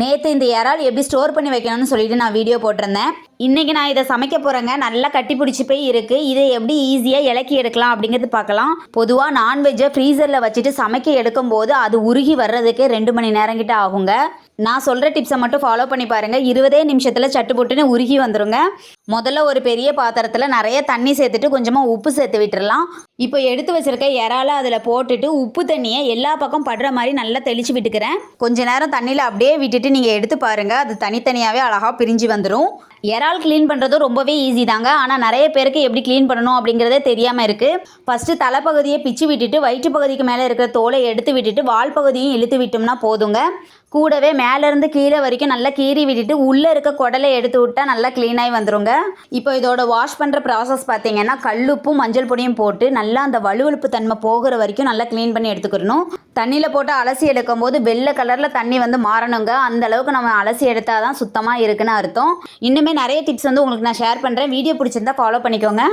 நேற்று இந்த இறால் எப்படி ஸ்டோர் பண்ணி வைக்கணும்னு சொல்லிட்டு நான் வீடியோ போட்டிருந்தேன். இன்றைக்கி நான் இதை சமைக்க போகிறேங்க நல்லா கட்டி பிடிச்சி போய் இருக்குது இதை எப்படி ஈஸியாக இலக்கி எடுக்கலாம் அப்படிங்கிறது பார்க்கலாம். பொதுவாக நான்வெஜ்ஜை ஃப்ரீசரில் வச்சுட்டு சமைக்க எடுக்கும்போது அது உருகி வர்றதுக்கே ரெண்டு மணி நேரம் கிட்ட ஆகுங்க. நான் சொல்கிற டிப்ஸை மட்டும் ஃபாலோ பண்ணி பாருங்கள் இருபதே நிமிஷத்தில் சட்டு போட்டுன்னு உருகி வந்துடுங்க முதல்ல ஒரு பெரிய பாத்திரத்தில் நிறைய தண்ணி சேர்த்துட்டு கொஞ்சமாக உப்பு சேர்த்து விட்டுடலாம் இப்போ எடுத்து வச்சிருக்க இறால அதில் போட்டுட்டு உப்பு தண்ணியை எல்லா பக்கம் படுற மாதிரி நல்லா தெளிச்சு விட்டுக்கிறேன். கொஞ்ச நேரம் தண்ணியில் அப்படியே விட்டுட்டு நீங்கள் எடுத்து பாருங்கள் அது தனித்தனியாகவே அழகாக பிரிஞ்சு வந்துடும் இறால் க்ளீன் பண்ணுறது ரொம்பவே ஈஸி தாங்க. ஆனால் நிறைய பேருக்கு எப்படி க்ளீன் பண்ணணும் அப்படிங்கிறதே தெரியாமல் இருக்குது ஃபஸ்ட்டு தலைப்பகுதியை பிச்சு விட்டுட்டு வயிற்று பகுதிக்கு மேலே இருக்கிற தோலை எடுத்து விட்டுட்டு வால் பகுதியும் இழுத்து விட்டோம்னா போதுங்க. கூடவே மேலேருந்து கீழே வரைக்கும் நல்லா கீறி விட்டுட்டு உள்ளே இருக்க குடலை எடுத்து விட்டால் நல்லா க்ளீனாகி வந்துருங்க. இப்போ இதோட வாஷ் பண்ணுற ப்ராசஸ் பார்த்தீங்கன்னா கல்லுப்பும் மஞ்சள் பொடியும் போட்டு நல்லா அந்த வலுவழுப்பு தன்மை போகிற வரைக்கும் நல்லா க்ளீன் பண்ணி எடுத்துக்கிறணும் தண்ணியில் போட்டு அலசி எடுக்கும் போது வெள்ளை கலரில் தண்ணி வந்து மாறணுங்க. அந்த அளவுக்கு நம்ம அலசி எடுத்தால் தான் சுத்தமாக இருக்குன்னு அர்த்தம். இன்னுமே நிறைய டிப்ஸ் வந்து உங்களுக்கு நான் ஷேர் பண்ணுறேன் வீடியோ பிடிச்சிருந்தா ஃபாலோ பண்ணிக்கோங்க.